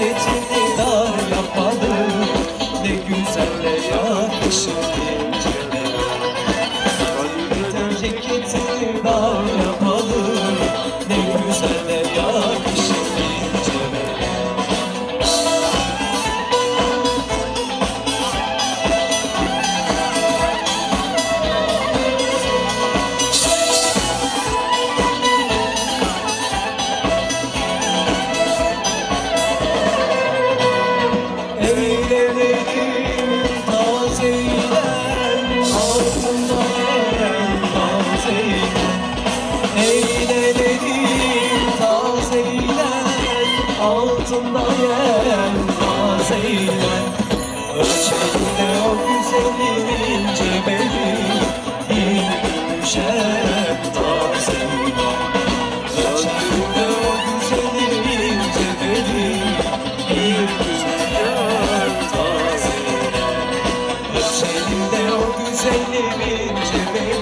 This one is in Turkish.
memleketini dar yapmalı Ne güzelle yakışır diye Evde dedim taze ile altında yer taze o güzelin cebeli bir düşer taze ile Ölçeğinde o güzelin cebeli bir düşer taze ile Ölçeğinde o güzelin cebeli